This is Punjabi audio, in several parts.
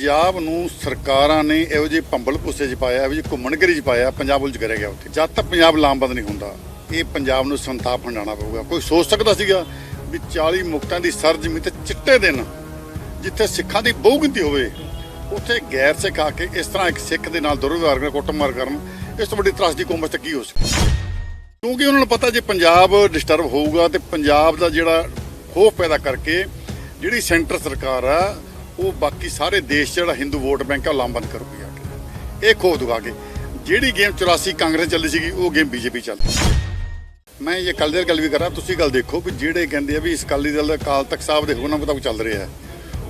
ਪੰਜਾਬ ਨੂੰ ਸਰਕਾਰਾਂ ਨੇ ਇਹੋ ਜਿਹੇ ਭੰਬਲ ਪੁੱਸੇ 'ਚ ਪਾਇਆ, ਇਹੋ ਜਿਹੇ ਘੁੰਮਣਗਰੀ 'ਚ ਪਾਇਆ, ਪੰਜਾਬ ਉਲਝ ਕਰਿਆ ਗਿਆ ਉੱਥੇ। ਜਦ ਤੱਕ ਪੰਜਾਬ ਲਾਮਬੰਦ ਨਹੀਂ ਹੁੰਦਾ, ਇਹ ਪੰਜਾਬ ਨੂੰ ਸੰਤਾਪ ਹੰਡਾਣਾ ਪਊਗਾ। ਕੋਈ ਸੋਚ ਸਕਦਾ ਸੀਗਾ ਵੀ 40 ਮੁਕਤਾਂ ਦੀ ਸਰਜਮੀ ਤੇ ਚਿੱਟੇ ਦਿਨ, ਜਿੱਥੇ ਸਿੱਖਾਂ ਦੀ ਬਹੁਗਿਣਤੀ ਹੋਵੇ, ਉੱਥੇ ਗੈਰ ਸਿੱਖ ਆ ਕੇ ਇਸ ਤਰ੍ਹਾਂ ਇੱਕ ਸਿੱਖ ਦੇ ਨਾਲ ਦੁਰਵਿਵਹਾਰ ਕਰਨ, ਕੁੱਟਮਾਰ ਕਰਨ, ਇਸ ਤੋਂ ਵੱਡੀ ਤਰਾਸਦੀ ਕੌਮ ਵਾਸਤੇ ਕੀ ਹੋ ਸਕਦੀ? ਕਿਉਂਕਿ ਉਹਨਾਂ ਨੂੰ ਪਤਾ ਜੇ ਪੰਜਾਬ ਡਿਸਟਰਬ ਹੋਊਗਾ ਤੇ ਪੰਜਾਬ ਦਾ ਜਿਹੜਾ ਖੋਫ ਪੈਦਾ ਕਰਕੇ ਜਿਹੜੀ ਸੈਂਟਰ ਸਰਕਾਰ ਆ ਉਹ ਬਾਕੀ ਸਾਰੇ ਦੇਸ਼ ਜਿਹੜਾ ਹਿੰਦੂ ਵੋਟ ਬੈਂਕ ਆ ਉਹ ਲਾਮਬੰਦ ਕਰੂਗੀ ਆ ਕੇ। ਇਹ ਖੋ ਦਿਖਾ ਕੇ। ਜਿਹੜੀ ਗੇਮ 84 ਕਾਂਗਰਸ ਚੱਲੀ ਸੀਗੀ, ਉਹ ਗੇਮ ਬੀਜੇਪੀ ਚੱਲਦੀ ਮੈਂ ਇਹ ਕੱਲ੍ਹ ਦੀ ਗੱਲ ਵੀ ਕਰਾਂ ਤੁਸੀਂ ਗੱਲ ਦੇਖੋ ਵੀ ਜਿਹੜੇ ਕਹਿੰਦੇ ਆ ਵੀ ਇਸ ਅਕਾਲੀ ਦਲ ਦਾ ਅਕਾਲ ਤਖਤ ਸਾਹਿਬ ਦੇ ਹੁਕਮ ਮੁਤਾਬਕ ਚੱਲ ਰਿਹਾ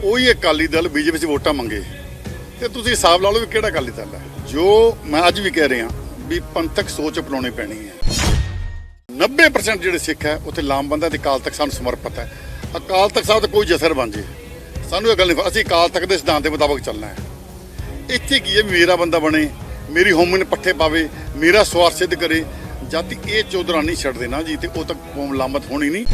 ਉਹੀ ਅਕਾਲੀ ਦਲ ਬੀਜੇਪੀ 'ਚ ਵੋਟਾਂ ਮੰਗੇ। ਤੇ ਤੁਸੀਂ ਹਿਸਾਬ ਲਾ ਲਓ ਵੀ ਕਿਹੜਾ ਅਕਾਲੀ ਦਲ ਹੈ। ਜੋ ਮੈਂ ਅੱਜ ਵੀ ਕਹਿ ਰਿਹਾ ਵੀ ਪੰਥਕ ਸੋਚ ਅਪਣਾਉਣੀ ਪੈਣੀ ਹੈ। 90% ਜਿਹੜੇ ਸਿੱਖ ਹੈ, ਉੱਥੇ ਲਾਮਬੰਦਾ ਤੇ ਅਕਾਲ ਤਖਤ ਸਾਨੂੰ ਸਮਰਪਿਤ ਹੈ। ਅਕਾਲ ਤਖਤ ਸਾਹਿਬ ਦਾ ਕੋਈ ਜਸਰ ਬਣ ਜੇ। ਸਾਨੂੰ ਇਹ ਗੱਲ ਨਹੀਂ ਅਸੀਂ ਅਕਾਲ ਤਖਤ ਦੇ ਸਿਧਾਂਤ ਦੇ ਮੁਤਾਬਕ ਚੱਲਣਾ ਹੈ। ਇੱਥੇ ਕੀ ਹੈ? ਵੀ ਮੇਰਾ ਬੰਦਾ ਬਣੇ, ਮੇਰੀ ਹੋਮਨ ਨੇ ਪੱਠੇ ਪਾਵੇ, ਮੇਰਾ ਸਵਾਰ ਸਿੱਧ ਕਰੇ। ਜਦ ਤੱਕ ਇਹ ਚੌਧਰਾ ਨਹੀਂ ਛੱਡ ਦੇਣਾ ਜੀ, ਤੇ ਉਹ ਤੱਕ ਕੌਮ ਲਾਮਤ ਹੋਣੀ ਨਹੀਂ।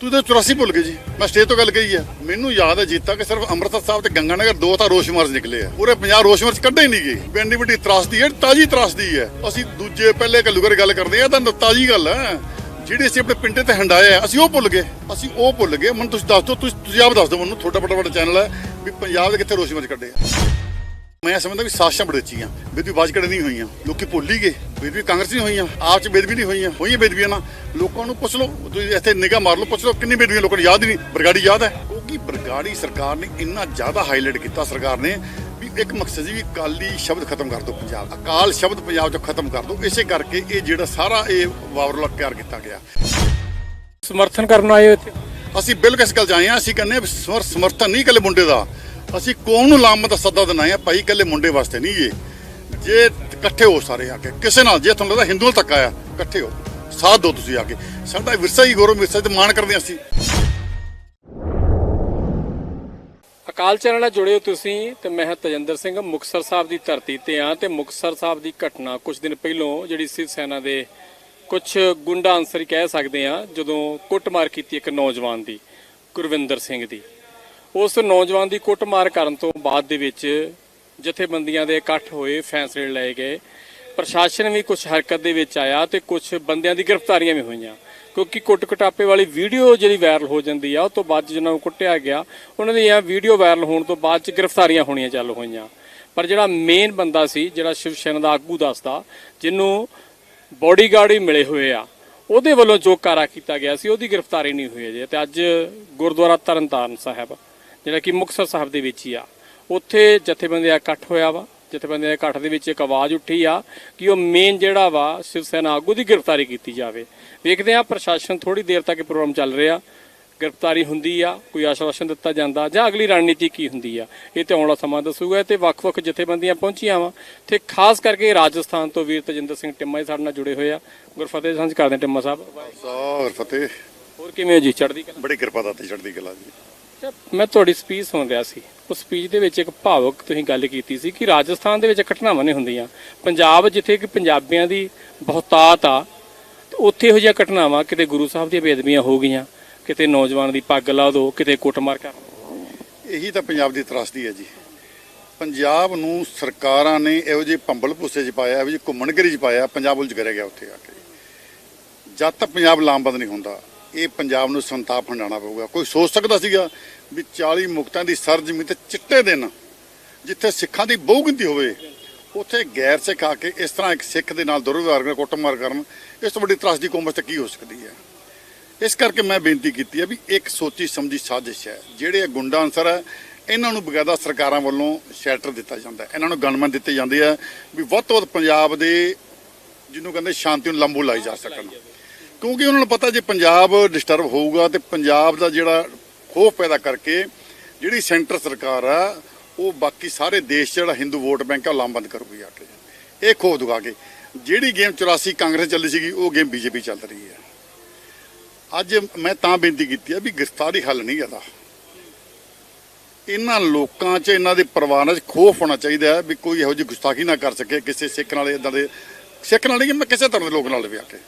ਤੂੰ ਤਾਂ 84 ਭੁੱਲ ਗਏ ਜੀ। ਮੈਂ ਸਟੇਜ ਤੋਂ ਗੱਲ ਕਹੀ ਹੈ। ਮੈਨੂੰ ਯਾਦ ਹੈ ਜੀਤਾ ਕਿ ਸਿਰਫ ਅੰਮ੍ਰਿਤਸਰ ਸਾਹਿਬ ਤੇ ਗੰਗਾਨਗਰ ਦੋ ਤਾਂ ਰੋਸ਼ ਮਾਰਚ ਨਿਕਲੇ ਆ। ਪੂਰੇ 50 ਰੋਸ਼ ਮਾਰਚ ਕੱਢੇ ਹੀ ਨਹੀਂ ਗਏ। ਪਿੰਡੀ ਵੱਡੀ ਤਰਾਸਦੀ ਹੈ, ਤਾਜੀ ਤਰਾਸਦੀ ਹੈ। ਅਸੀਂ ਦੂਜੇ ਪਹਿਲੇ ਘੱਲੂਗਰ ਗੱਲ ਕਰਦੇ ਆ ਇਹ ਤਾਂ ਤਾਜੀ ਗੱਲ ਹੈ। ਜਿਹੜੇ ਅਸੀਂ ਆਪਣੇ ਪਿੰਡੇ ਤੇ ਹੰਡਾਇਆ ਅਸੀਂ ਉਹ ਭੁੱਲ ਗਏ। ਅਸੀਂ ਉਹ ਭੁੱਲ ਗਏ। ਮੈਨੂੰ ਤੁਸੀਂ ਦੱਸ ਦਿਓ, ਤੁਸੀਂ ਤੁਸੀਂ ਆਪ ਦੱਸ ਦਿਓ ਮੈਨੂੰ, ਤੁਹਾਡਾ ਬੜਾ ਵੱਡਾ ਚੈਨਲ ਹੈ ਵੀ ਪੰਜਾਬ ਦੇ ਕਿੱਥੇ ਰੋਸ਼ ਮਾਰਚ ਕੱਢੇ ਮੈਂ ਸਮਝਦਾ ਵੀ ਸਾਜ਼ਾਂ ਬੜੇਚੀਆਂ ਬੇਦਵੀ ਬਾਜਕੜ ਨਹੀਂ ਹੋਈਆਂ। ਲੋਕੀ ਭੁੱਲ ਹੀ ਗਏ ਬੇਦਵੀ ਕਾਂਗਰਸ ਨਹੀਂ ਹੋਈਆਂ ਆਪ ਚ ਬੇਦਵੀ ਨਹੀਂ ਹੋਈਆਂ ਹੋਈਆਂ ਬੇਦਵੀਆਂ ਨਾ ਲੋਕਾਂ ਨੂੰ ਪੁੱਛ ਲਓ, ਤੁਸੀਂ ਇੱਥੇ ਨਿਗਾਹ ਮਾਰ ਲਓ, ਪੁੱਛ ਲਓ ਕਿੰਨੀ ਬੇਦਵੀਆਂ ਲੋਕਾਂ ਨੂੰ ਯਾਦ ਹੀ ਨਹੀਂ, ਬਰਗਾੜੀ ਯਾਦ ਹੈ। ਕਿਉਂਕਿ ਬਰਗਾੜੀ ਸਰਕਾਰ ਨੇ ਇੰਨਾ ਜ਼ਿਆਦਾ ਹਾਈਲਾਈਟ ਕੀਤਾ ਸਰਕਾਰ ਨੇ ਵੀ ਇੱਕ ਮਕਸਦ ਸੀ ਵੀ ਅਕਾਲੀ ਸ਼ਬਦ ਖਤਮ ਕਰ ਦਿਓ ਪੰਜਾਬ। ਅਕਾਲ ਸ਼ਬਦ ਪੰਜਾਬ ਚੋਂ ਖਤਮ ਕਰ ਦਿਓ। ਇਸੇ ਕਰਕੇ ਇਹ ਜਿਹੜਾ ਸਾਰਾ ਇਹ ਵਾਵਰਲਾ ਤਿਆਰ ਕੀਤਾ ਗਿਆ। ਸਮਰਥਨ ਕਰਨ ਆਏ ਹੋ ਇੱਥੇ? ਅਸੀਂ ਬਿਲਕੁਲ ਇਸ ਗੱਲ 'ਚ ਆਏ ਹਾਂ। ਅਸੀਂ ਕਹਿੰਦੇ ਹਾਂ ਸਮਰਥਨ ਨਹੀਂ ਇਕੱਲੇ ਮੁੰਡੇ ਦਾ। ਅਸੀਂ ਕੌਮ ਨੂੰ ਲਾਮਤ ਦਾ ਸੱਦਾ ਦੇਣਾ ਹੈ। ਭਾਈ ਇਕੱਲੇ ਮੁੰਡੇ ਵਾਸਤੇ ਨਹੀਂ ਇਹ। ਜੇ ਇਕੱਠੇ ਹੋ ਸਾਰੇ ਆ ਕੇ ਕਿਸੇ ਨਾਲ ਜੇ ਤੁਹਾਨੂੰ ਲੱਗਦਾ ਹਿੰਦੂਆਂ ਤੱਕ ਆਇਆ ਇਕੱਠੇ ਹੋ। ਸਾਥ ਦਿਓ ਤੁਸੀਂ ਆ ਕੇ। ਸਾਡਾ ਵਿਰਸਾ ਹੀ ਗੌਰਵ ਵਿਰਸਾ ਤੇ ਮਾਣ ਕਰਦੇ ਅਸੀਂ। ਅਕਾਲ ਚੈਨਲ ਨਾਲ ਜੁੜੇ ਹੋ ਤੁਸੀਂ ਤੇ ਮੈਂ ਹਾਂ ਤਜਿੰਦਰ ਸਿੰਘ, ਮੁਕਤਸਰ ਸਾਹਿਬ ਦੀ ਧਰਤੀ ਤੇ ਆ ਤੇ ਮੁਕਤਸਰ ਸਾਹਿਬ ਦੀ ਘਟਨਾ ਕੁਝ ਦਿਨ ਪਹਿਲੋਂ ਜਿਹੜੀ ਸਿਵ ਸੈਨਾ ਦੇ ਕੁਝ ਗੁੰਡਾ ਅਨਸਰ ਕਹਿ ਸਕਦੇ ਆ ਜਦੋਂ ਕੁੱਟਮਾਰ ਕੀਤੀ ਇੱਕ ਨੌਜਵਾਨ ਦੀ, ਗੁਰਵਿੰਦਰ ਸਿੰਘ ਦੀ। ਉਸ ਨੌਜਵਾਨ ਦੀ ਕੁੱਟਮਾਰ ਕਰਨ ਤੋਂ ਬਾਅਦ ਦੇ ਵਿੱਚ ਜਥੇਬੰਦੀਆਂ ਦੇ ਇਕੱਠ ਹੋਏ, ਫੈਸਲੇ ਲਏ ਗਏ। ਪ੍ਰਸ਼ਾਸਨ ਵੀ ਕੁਝ ਹਰਕਤ ਦੇ ਵਿੱਚ ਆਇਆ ਤੇ ਕੁਝ ਬੰਦਿਆਂ ਦੀ ਗ੍ਰਿਫਤਾਰੀਆਂ ਵੀ ਹੋਈਆਂ। ਕਿਉਂਕਿ ਕੁੱਟ ਕਟਾਪੇ ਵਾਲੀ ਵੀਡੀਓ ਜਿਹੜੀ ਵਾਇਰਲ ਹੋ ਜਾਂਦੀ ਆ, ਉਹ ਤੋਂ ਬਾਅਦ 'ਚ ਜਿਹਨਾਂ ਨੂੰ ਕੁੱਟਿਆ ਗਿਆ, ਉਹਨਾਂ ਦੀ ਇਹ ਵੀਡੀਓ ਵਾਇਰਲ ਹੋਣ ਤੋਂ ਬਾਅਦ ਚ ਗ੍ਰਿਫਤਾਰੀਆਂ ਹੋਣੀਆਂ ਚੱਲ ਹੋਈਆਂ। ਪਰ ਜਿਹੜਾ ਮੇਨ ਬੰਦਾ ਸੀ, ਜਿਹੜਾ ਸ਼ਿਵ ਸੈਨਾ ਦਾ ਆਗੂ ਦੱਸਦਾ, ਜਿਹਨੂੰ ਬੋਡੀਗਾਰਡ ਹੀ ਮਿਲੇ ਹੋਏ ਆ, ਉਹਦੇ ਵੱਲੋਂ ਜੋ ਕਾਰਾ ਕੀਤਾ ਗਿਆ ਸੀ, ਉਹਦੀ ਗ੍ਰਿਫਤਾਰੀ ਨਹੀਂ ਹੋਈ ਅਜੇ। ਤੇ ਅੱਜ ਗੁਰਦੁਆਰਾ ਤਰਨਤਾਰਨ ਸਾਹਿਬ, ਜਿਹੜਾ ਕਿ ਮੁਕਤਸਰ ਸਾਹਿਬ ਦੇ ਵਿੱਚ ਹੀ ਆ, ਉੱਥੇ ਜਥੇਬੰਦੀਆਂ ਇਕੱਠ ਹੋਇਆ ਵਾ। ਜਥੇਬੰਦੀ ਦੇ ਇਕੱਠ ਦੇ ਵਿੱਚ ਇੱਕ ਆਵਾਜ਼ ਉੱਠੀ ਆ ਕਿ ਉਹ ਮੇਨ ਜਿਹੜਾ ਵਾ ਸ਼ਿਵ ਸੈਨਾ ਆਗੂ ਦੀ ਗ੍ਰਿਫਤਾਰੀ ਕੀਤੀ ਜਾਵੇ। ਵੇਖਦੇ ਆ ਪ੍ਰਸ਼ਾਸਨ ਥੋੜੀ ਦੇਰ ਤੱਕ ਇਹ ਪ੍ਰੋਗਰਾਮ ਚੱਲ ਰਿਹਾ। ਗ੍ਰਿਫਤਾਰੀ ਹੁੰਦੀ ਆ ਕੋਈ ਆਸ਼ਵਾਸਨ ਦਿੱਤਾ ਜਾਂਦਾ ਜਾਂ ਅਗਲੀ ਰਣਨੀਤੀ ਕੀ ਹੁੰਦੀ ਆ ਇਹ ਤੇ ਆਉਣ ਵਾਲਾ ਸਮਾਂ ਦੱਸੂਗਾ ਤੇ ਵੱਖ-ਵੱਖ ਜਥੇਬੰਦੀਆਂ ਪਹੁੰਚੀਆਂ ਵਾ। ਤੇ ਖਾਸ ਕਰਕੇ ਰਾਜਸਥਾਨ ਤੋਂ ਵੀਰ ਤਜਿੰਦਰ ਸਿੰਘ ਟਿੰਮਾ ਜੀ ਸਾਡੇ ਨਾਲ ਜੁੜੇ ਹੋਏ ਆ। ਗੁਰਫਤਿਹ ਸਾਂਝ ਕਰਦੇ ਟਿੰਮਾ ਸਾਹਿਬ। ਸਾਰ ਫਤਿਹ ਹੋਰ ਕਿਵੇਂ ਹੋ ਜੀ? ਚੜ੍ਹਦੀ ਕਲਾ? ਬੜੀ ਕਿਰਪਾ ਦਾਤੇ ਚੜ੍ਹਦੀ ਕਲਾ ਜੀ। ਮੈਂ ਤੁਹਾਡੀ ਸਪੀਚ ਸੁਣ ਰਿਹਾ ਸੀ। ਉਸ ਸਪੀਚ ਦੇ ਵਿੱਚ ਇੱਕ ਭਾਵਕ ਤੁਸੀਂ ਗੱਲ ਕੀਤੀ ਸੀ ਕਿ ਰਾਜਸਥਾਨ ਦੇ ਵਿੱਚ ਘਟਨਾਵਾਂ ਨਹੀਂ ਹੁੰਦੀਆਂ। ਪੰਜਾਬ ਜਿੱਥੇ ਕਿ ਪੰਜਾਬੀਆਂ ਦੀ ਬਹੁਤਾਤ ਆ, ਤੇ ਉੱਥੇ ਇਹੋ ਜਿਹੀਆਂ ਘਟਨਾਵਾਂ ਕਿਤੇ ਗੁਰੂ ਸਾਹਿਬ ਦੀਆਂ ਬੇਅਦਬੀਆਂ ਹੋ ਗਈਆਂ, ਕਿਤੇ ਨੌਜਵਾਨ ਦੀ ਪੱਗ ਲਾ ਦੋ, ਕਿਤੇ ਕੁੱਟਮਾਰ ਕਰ ਇਹੀ ਤਾਂ ਪੰਜਾਬ ਦੀ ਤਰਾਸਦੀ ਹੈ ਜੀ। ਪੰਜਾਬ ਨੂੰ ਸਰਕਾਰਾਂ ਨੇ ਇਹੋ ਜਿਹੇ ਪੰਬਲ ਪੁੱਸੇ 'ਚ ਪਾਇਆ, ਇਹੋ ਜਿਹੇ ਘੁੰਮਣਗਰੀ 'ਚ ਪਾਇਆ, ਪੰਜਾਬ ਉਲਝ ਕਰਿਆ ਗਿਆ ਉੱਥੇ ਆ ਕੇ। ਜਦ ਤੱਕ ਪੰਜਾਬ ਲਾਮਬੰਦ ਨਹੀਂ ਹੁੰਦਾ ਇਹ ਪੰਜਾਬ ਨੂੰ ਸੰਤਾਪ ਹੰਡਾਣਾ ਪਊਗਾ। ਕੋਈ ਸੋਚ ਸਕਦਾ ਸੀਗਾ ਵੀ 40 ਮੁਕਤਾਂ ਦੀ ਸਰਜਮੀ ਤੇ ਚਿੱਟੇ ਦਿਨ ਜਿੱਥੇ ਸਿੱਖਾਂ ਦੀ ਬਹੁਗਿਣਤੀ ਹੋਵੇ, ਉੱਥੇ ਗੈਰ ਸਿੱਖ ਆ ਕੇ ਇਸ ਤਰ੍ਹਾਂ ਇੱਕ ਸਿੱਖ ਦੇ ਨਾਲ ਦੁਰਵਿਵਹਾਰ ਕਰਨ, ਕੁੱਟਮਾਰ ਕਰਨ, ਇਸ ਤੋਂ ਵੱਡੀ ਤਰਾਸਦੀ ਕੌਮਸ ਵਾਸਤੇ ਕੀ ਹੋ ਸਕਦੀ ਹੈ? ਇਸ ਕਰਕੇ ਮੈਂ ਬੇਨਤੀ ਕੀਤੀ ਹੈ ਵੀ ਇੱਕ ਸੋਚੀ ਸਮਝੀ ਸਾਜ਼ਿਸ਼ ਹੈ। ਜਿਹੜੇ ਇਹ ਗੁੰਡਾ ਅਨਸਰ ਹੈ, ਇਹਨਾਂ ਨੂੰ ਬਕਾਇਦਾ ਸਰਕਾਰਾਂ ਵੱਲੋਂ ਸ਼ੈਲਟਰ ਦਿੱਤਾ ਜਾਂਦਾ ਇਹਨਾਂ ਨੂੰ ਗਨਮਨ ਦਿੱਤੇ ਜਾਂਦੇ ਆ ਵੀ ਵੱਧ ਤੋਂ ਵੱਧ ਪੰਜਾਬ ਦੇ, ਜਿਹਨੂੰ ਕਹਿੰਦੇ ਸ਼ਾਂਤੀ ਨੂੰ ਲੰਬੂ ਲਾਈ ਜਾ ਸਕਣ। ਕਿਉਂਕਿ ਉਹਨਾਂ ਨੂੰ ਪਤਾ ਜੇ ਪੰਜਾਬ ਡਿਸਟਰਬ ਹੋਊਗਾ ਤੇ ਪੰਜਾਬ ਦਾ ਜਿਹੜਾ ਖੋਫ ਪੈਦਾ ਕਰਕੇ ਜਿਹੜੀ ਸੈਂਟਰ ਸਰਕਾਰ ਆ, ਉਹ ਬਾਕੀ ਸਾਰੇ ਦੇਸ਼ 'ਚ ਜਿਹੜਾ ਹਿੰਦੂ ਵੋਟ ਬੈਂਕ ਆ, ਉਹ ਲਾਮਬੰਦ ਕਰੂਗੀ ਆ ਕੇ। ਇਹ ਖੋਫ ਦਿਖਾ ਕੇ। ਜਿਹੜੀ ਗੇਮ 84 ਕਾਂਗਰਸ ਚੱਲੀ ਸੀਗੀ, ਉਹ ਗੇਮ ਬੀਜੇਪੀ ਚੱਲ ਰਹੀ ਹੈ। ਅੱਜ ਮੈਂ ਤਾਂ ਬੇਨਤੀ ਕੀਤੀ ਹੈ ਵੀ ਗ੍ਰਿਫਤਾਰੀ ਹੱਲ ਨਹੀਂ ਹੈਗਾ ਇਹਨਾਂ ਲੋਕਾਂ 'ਚ, ਇਹਨਾਂ ਦੇ ਪਰਿਵਾਰਾਂ 'ਚ ਖੋਫ ਹੋਣਾ ਚਾਹੀਦਾ ਵੀ ਕੋਈ ਇਹੋ ਜਿਹੀ ਗੁਸਤਾਖੀ ਨਾ ਕਰ ਸਕੇ ਕਿਸੇ ਸਿੱਖ ਨਾਲ ਇਦਾਂ ਦੇ ਸਿੱਖ ਨਾਲ ਨਹੀਂ, ਮੈਂ ਕਿਸੇ ਧਰਮ ਦੇ ਲੋਕ ਨਾਲ ਵੀ ਆ ਕੇ।